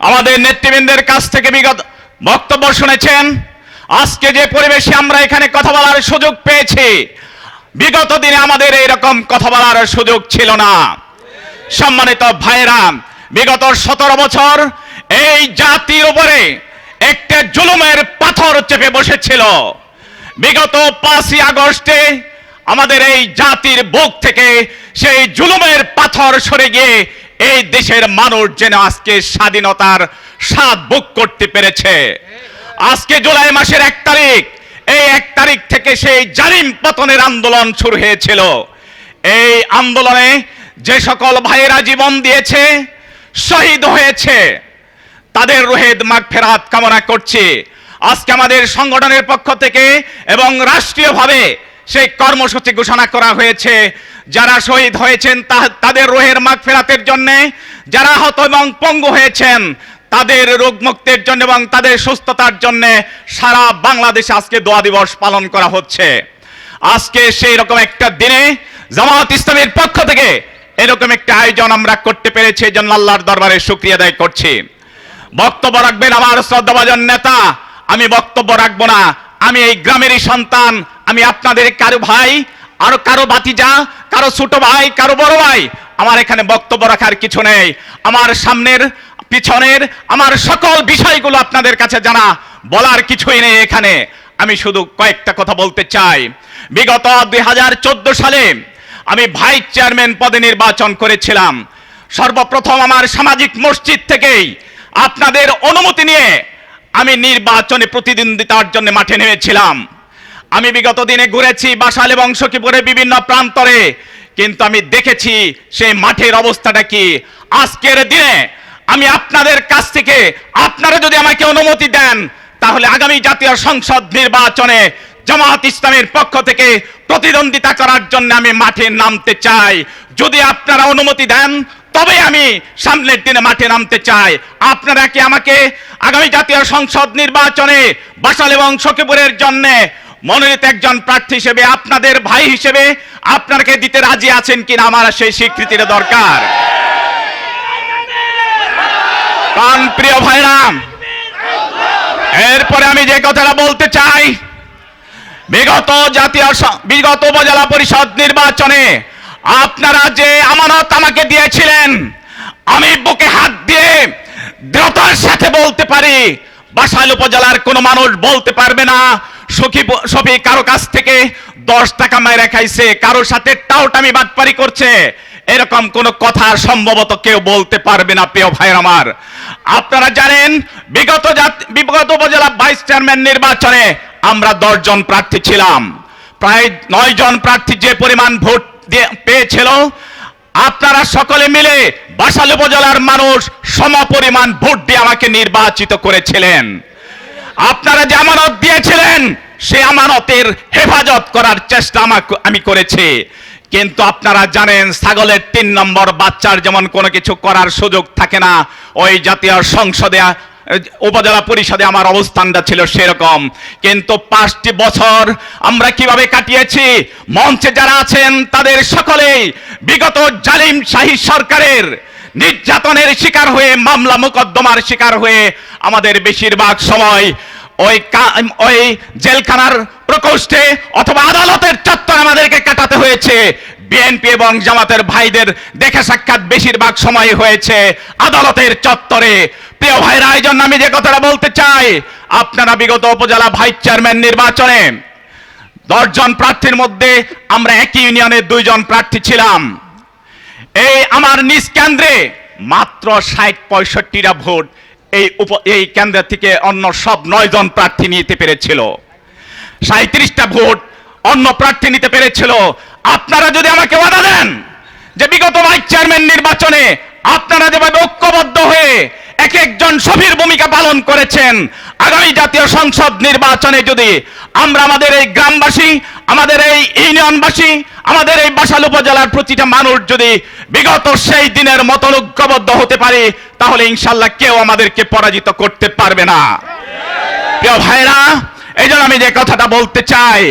আমাদের নেতৃবৃন্দের কাছ থেকে বিগত বক্তব্য শুনেছেন। আজকে যে পরিবেশে আমরা এখানে কথা বলার সুযোগ পেয়েছি, বিগত দিনে আমাদের এইরকম কথা বলার সুযোগ ছিল না। সম্মানিত ভাইরা বিগত সতেরো বছর এই জাতির উপরে একটা জুলুমের পাথর চেপে বসেছিল। বিগত পাঁচই আগস্টে আমাদের এই জাতির বুক থেকে সেই জুলুমের পাথর সরে গিয়ে এই দেশের মানুষ যেন আজকে স্বাধীনতার স্বাদ বুক করতে পেরেছে। আজকে জুলাই মাসের এক তারিখ, এই এক তারিখ থেকে সেই জালিম পতনের আন্দোলন শুরু হয়েছিল। এই আন্দোলনে যে সকল ভাইয়েরা জীবন দিয়েছে, শহীদ হয়েছে, তাদের রোহেদ মাগ ফেরাত কামনা করছি। আজকে আমাদের সংগঠনের পক্ষ থেকে এবং রাষ্ট্রীয়ভাবে সেই কর্মসূচি ঘোষণা করা হয়েছে। যারা শহীদ হয়েছেন তাদের রোহের মাগ ফেরাতের জন্য, যারা হত এবং পঙ্গু হয়েছেন, তাদের রোগ মুক্তির জন্য এবং তাদের সুস্থতার জন্য সারা বাংলাদেশে আজকে দোয়া দিবস পালন করা হচ্ছে। আজকে সেই রকম একটা দিনে জামাত ইসলামের পক্ষ থেকে এরকম একটা আয়োজন আমরা করতে পেরেছি জন্য আল্লাহর দরবারে শুক্রিয়া আদায় করছি। বক্তব্য রাখবেন আমার শ্রদ্ধাভাজন নেতা, আমি বক্তব্য রাখব না, আমি এই গ্রামেরই সন্তান আমি আপনাদের কারও ভাই, আরও কারও ভাতিজা, কারও ছোট ভাই, কারও বড় ভাই, আমার এখানে বক্তব্য রাখার কিছু নেই। আমার সামনের, পিছনের, আমার সকল বিষয়গুলো আপনাদের কাছে জানা বলার কিছুই নেই এখানে। আমি শুধু কয়েকটা কথা বলতে চাই। বিগত দুই হাজার চোদ্দ সালে আমি ভাইস চেয়ারম্যান পদে নির্বাচন করেছিলাম। সর্বপ্রথম আমার সামাজিক মসজিদ থেকেই আপনাদের অনুমতি নিয়ে আমি নির্বাচনে প্রতিদ্বন্দ্বিতার জন্য মাঠে নেমেছিলাম। আমি বিগত দিনে ঘুরেছি বাসাল এবং সখীপুরের বিভিন্ন প্রান্তরে, কিন্তু আমি দেখেছি সেই মাঠের অবস্থাটা কি। আজকের দিনে আমি আপনাদের কাছ থেকে, আপনারা যদি আমাকে অনুমতি দেন, তাহলে আগামী জাতীয় সংসদ নির্বাচনে জামাত ইসলামের পক্ষ থেকে প্রতিদ্বন্দ্বিতা করার জন্য আমি মাঠে নামতে চাই। যদি আপনারা অনুমতি দেন, তবে আমি সামনের দিনে মাঠে নামতে চাই। আপনারা কি আমাকে আগামী জাতীয় সংসদ নির্বাচনে বাসাল এবং সখীপুরের জন্য মনোনীত একজন প্রার্থী হিসেবে আপনাদের ভাই হিসেবে আপনাকে দিতে রাজি আছেন কিনা আমার সেই স্বীকৃতির দরকার। কান প্রিয় ভাইরাম এরপরে আমি যে কথাটা বলতে চাই, বিগত জাতীয় বিগত উপজেলা পরিষদ নির্বাচনে আপনারা যে আমানত আমাকে দিয়েছিলেন, আমি বুকে হাত দিয়ে দৃঢ়তার সাথে বলতে পারি, বাসাইল উপজেলার কোনো মানুষ বলতে পারবে না। সখী সফি কারও কাছ থেকে দশ টাকা মায়েরা খাইছে কারোর সাথে টাউটামি বাটপারি করছে। এরকম কোন কথা সম্ভবত কেউ বলতে পারবে না, প্রিয় ভাই আমার। আপনারা জানেন, বিগত বিগত উপজেলা ভাইস চেয়ারম্যান নির্বাচনে আমরা দশজন প্রার্থী ছিলাম। প্রায় নয় জন প্রার্থী যে পরিমাণ ভোট পেয়েছিল, আপনারা সকলে মিলে বাসাল উপজেলার মানুষ সমপরিমাণ ভোট দিয়ে আমাকে নির্বাচিত করেছিলেন। আপনারা যে আমানত দিয়েছিলেন সে আমানতের হেফাজত করার চেষ্টা আমা- আমি করেছি। কিন্তু আপনারা জানেন, ছাগলের তিন নম্বর বাচ্চার যেমন কোনো কিছু করার সুযোগ থাকে না, ওই জাতীয় সংসদে উপজেলা পরিষদে আমার অবস্থানটা ছিল সেরকম। কিন্তু পাঁচটি বছর আমরা কীভাবে কাটিয়েছি, মঞ্চে যারা আছেন তাদের সকলেই বিগত জালিম শাহী সরকারের নির্যাতনের শিকার হয়ে, মামলা মোকদ্দমার শিকার হয়ে আমাদের বেশিরভাগ সময় ওই ওই জেলখানার প্রকোষ্ঠে অথবা আদালতের চত্বর আমাদেরকে কাটাতে হয়েছে। বিএনপি এবং জামাতের ভাইদের দেখা সাক্ষাৎ বেশিরভাগ সময় হয়েছে আদালতের চত্বরে। প্রিয় ভাইরা জন্য আমি যে কথাটা বলতে চাই, আপনারা বিগত উপজেলা ভাইস চেয়ারম্যান নির্বাচনে দশজন প্রার্থীর মধ্যে আমরা একই ইউনিয়নের দুইজন প্রার্থী ছিলাম। এই আমার নিজ কেন্দ্রে মাত্র ষাট পঁয়ষট্টিটা ভোট এই উপ, এই কেন্দ্র থেকে অন্য সব নয় জন প্রার্থী নিতে পেরেছিল। সাঁত্রিশটা ভোট অন্য প্রার্থী নিতে পেরেছিল। আপনারা যদি আমাকে বাধা দেন যে বিগত ভাইস চেয়ারম্যান নির্বাচনে আপনারা যেভাবে ঐক্যবদ্ধ হয়ে এক একজন সফির ভূমিকা পালন করেছেন। আগামী জাতীয় সংসদ নির্বাচনে যদি আমরা আমাদের এই গ্রামবাসী, আমাদের এই ইউনিয়নবাসী, আমাদের এই বাসাল উপজেলার প্রতিটা মানুষ যদি বিগত সেই দিনের মতন ঐক্যবদ্ধ হতে পারি, তাহলে ইনশাল্লাহ কেউ আমাদেরকে পরাজিত করতে পারবে না। প্রিয় ভাইরা এই আমি যে কথাটা বলতে চাই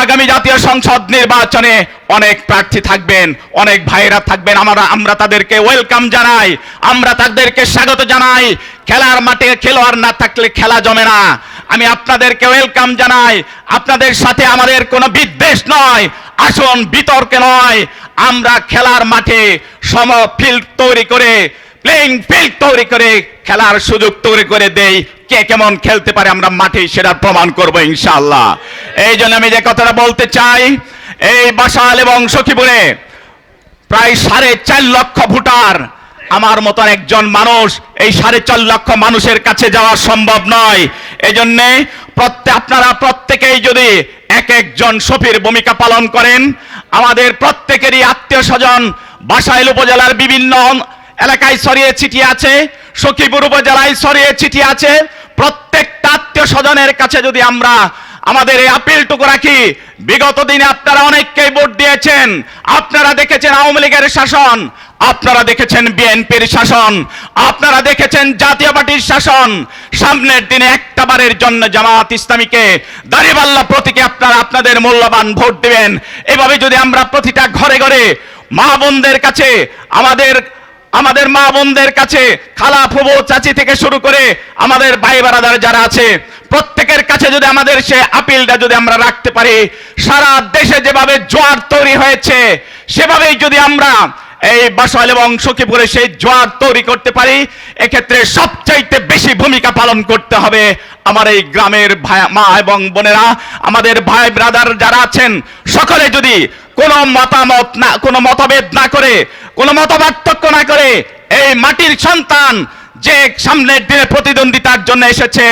আগামী জাতীয় সংসদ নির্বাচনে অনেক প্রার্থী থাকবেন, অনেক ভাইরা থাকবেন। আমরা আমরা তাদেরকে ওয়েলকাম জানাই। আমরা তাদেরকে স্বাগত জানাই। খেলার মাঠে খেলোয়াড় না থাকলে খেলা জমে না। আমি আপনাদেরকে ওয়েলকাম জানাই। আপনাদের সাথে আমাদের কোনো বিদ্বেষ নয়। আসুন, বিতর্কে নয়। আমরা খেলার মাঠে সম ফিল্ড তৈরি করে প্লেইং ফিল্ড তৈরি করে, খেলার সুযোগ তৈরি করে দেই। কে কেমন খেলতে পারে আমরা মাঠে সেটা প্রমাণ করব ইনশাআল্লাহ। এই জন্য আমি যে কথাটা বলতে চাই, এই বাসাল এবং সখীপুরে প্রায় সাড়ে চার লক্ষ ভোটার আমার মতন একজন মানুষ এই সাড়ে চার লক্ষ মানুষের কাছে যাওয়া সম্ভব নয়। এই জন্যে প্রত্যেক আপনারা প্রত্যেকেই যদি এক একজন সফির ভূমিকা পালন করেন, আমাদের প্রত্যেকেরই আত্মীয় স্বজন বাসাইল উপজেলার বিভিন্ন এলাকায় ছড়িয়ে ছিটিয়ে আছে, সখীপুর উপজেলায় ছড়িয়ে ছিটিয়ে আছে। প্রত্যেকটা আত্মীয় স্বজনের কাছে যদি আমরা আমাদের এই আপিলটুকু রাখি, বিগত দিনে আপনারা অনেককেই ভোট দিয়েছেন। আপনারা দেখেছেন আওয়ামী লীগের শাসন, আপনারা দেখেছেন বিএনপির শাসন, আপনারা দেখেছেন জাতীয় পার্টির শাসন। সামনের দিনে একটা বারের জন্য জামাত ইসলামীকে দাঁড়িপাল্লা প্রতীকে আপনারা আপনাদের মূল্যবান ভোট দিবেন। এভাবে যদি আমরা প্রতিটা ঘরে ঘরে মা বোনদের কাছে আমাদের আমাদের মা বোনদের কাছে খালা ফুবো চাচি থেকে শুরু করে আমাদের ভাই বারাদার যারা আছে, প্রত্যেকের কাছে যদি আমাদের সে আপিলটা যদি আমরা রাখতে পারি, সারা দেশে যেভাবে জোয়ার তৈরি হয়েছে, সেভাবেই যদি আমরা এই বাসাল এবং সখীপুরে সেই জোয়ার তৈরি করতে পারি, এক্ষেত্রে সবচাইতে বেশি ভূমিকা পালন করতে হবে আমার এই গ্রামের মা এবং বোনেরা, আমাদের ভাই ব্রাদার যারা আছেন, সকলে যদি কোনো মতামত না, কোনো মতভেদ না করে কোনো মতপার্থক্য না করে এই মাটির সন্তান যে সামনের দিনে প্রতিদ্বন্দ্বিতার জন্য এসেছে,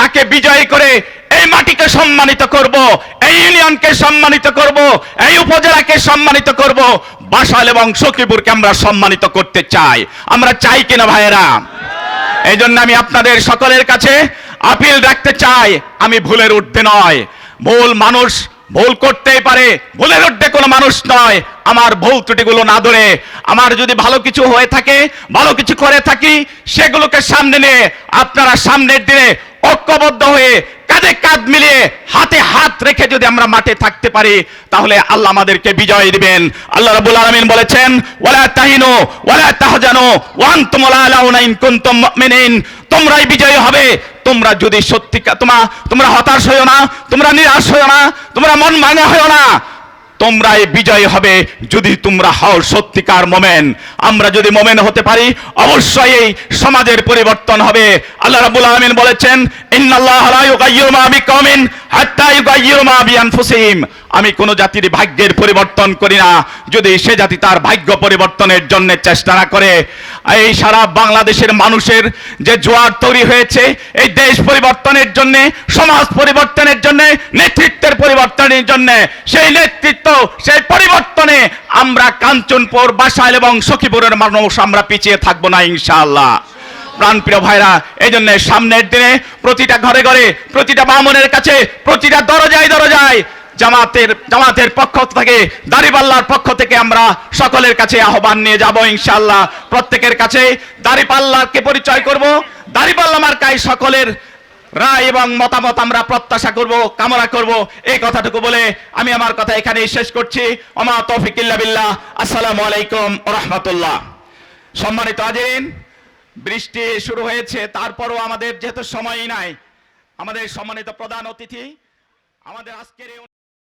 তাকে বিজয়ী করে এই মাটিকে সম্মানিত করব, এই ইউনিয়নকে সম্মানিত করব, এই উপজেলাকে সম্মানিত করব। বাসাল এবং সখীপুরকে আমরা সম্মানিত করতে চাই। আমরা চাই কিনা ভাইয়েরা? এই জন্য আমি আপনাদের সকলের কাছে আপিল রাখতে চাই, আমি ভুলের ঊর্ধ্বে নয়। ভুল মানুষ ভুল করতেই পারে, ভুলের ঊর্ধ্বে কোনো মানুষ নয়। আমার ভুল ত্রুটিগুলো না ধরে, আমার যদি ভালো কিছু হয়ে থাকে, ভালো কিছু করে থাকি, সেগুলোকে সামনে নিয়ে আপনারা সামনের দিনে ঐক্যবদ্ধ হয়ে কাঁধে কাঁধ মিলিয়ে হাতে হাত রেখে যদি আমরা মাঠে থাকতে পারি, তাহলে আল্লাহ আমাদেরকে বিজয় দিবেন। আল্লাহ রাব্বুল আলামিন বলেছেন, ওয়ালা তাহিনু, ওয়ালা তাহজানু, ওয়া আনতুম লা আলাউনা ইন কুনতুম তোমরাই বিজয়ী হবে। তোমরা যদি সত্যিকার তোমা তোমরা হতাশ হইও না, তোমরা নিরাশ হইও না, তোমরা মন ভাঙা হইও না। তোমরাই বিজয় হবে যদি তোমরা হও সত্যিকার মোমেন। আমরা যদি মোমেন হতে পারি, অবশ্যই এই সমাজের পরিবর্তন হবে। আল্লাহ রাবুল আলমিন বলেছেন, ইন্নাল্লাহ লা ইউগাইয়িরু মা বিকওমিন হাত্তা আমি কোনো জাতির ভাগ্যের পরিবর্তন করি না। যদি সে জাতি তার ভাগ্য পরিবর্তনের জন্য চেষ্টা না করে, এই সারা বাংলাদেশের মানুষের যে জোয়ার তৈরি হয়েছে, এই দেশ পরিবর্তনের জন্য, সমাজ পরিবর্তনের জন্য, নেতৃত্বের পরিবর্তনের জন্য, সেই নেতৃত্ব, সেই পরিবর্তনে আমরা কাঞ্চনপুর, বাসাইল এবং সখীপুরের মানুষ আমরা পিছিয়ে থাকব না ইনশাআল্লাহ। প্রাণপ্রিয় ভাইরা এই জন্য সামনের দিনে প্রতিটা ঘরে ঘরে, প্রতিটা বামনের কাছে প্রতিটা দরজায় দরজায় জামাতের জামাতের পক্ষ থেকে, দাড়িপাল্লার পক্ষ থেকে আমরা সকলের কাছে আহ্বান নিয়ে যাব, ইনশাআল্লাহ। প্রত্যেকের কাছে দাড়িপাল্লাকে পরিচয় করব। দাড়িপাল্লা মার্কায় সকলের রায় এবং মতামত আমরা প্রত্যাশা করব, কামনা করব। এই কথাটুকু বলে আমি আমার কথা এখানেই শেষ করছি। ওমা তৌফিকিল্লা বিল্লাহ। আসসালামু আলাইকুম রাহমাতুল্লাহ। সম্মানিত হাজিরিন, বৃষ্টি শুরু হয়েছে, তারপরও আমাদের যেহেতু সময়ই নাই, আমাদের সম্মানিত প্রধান অতিথি, আমাদের আজকের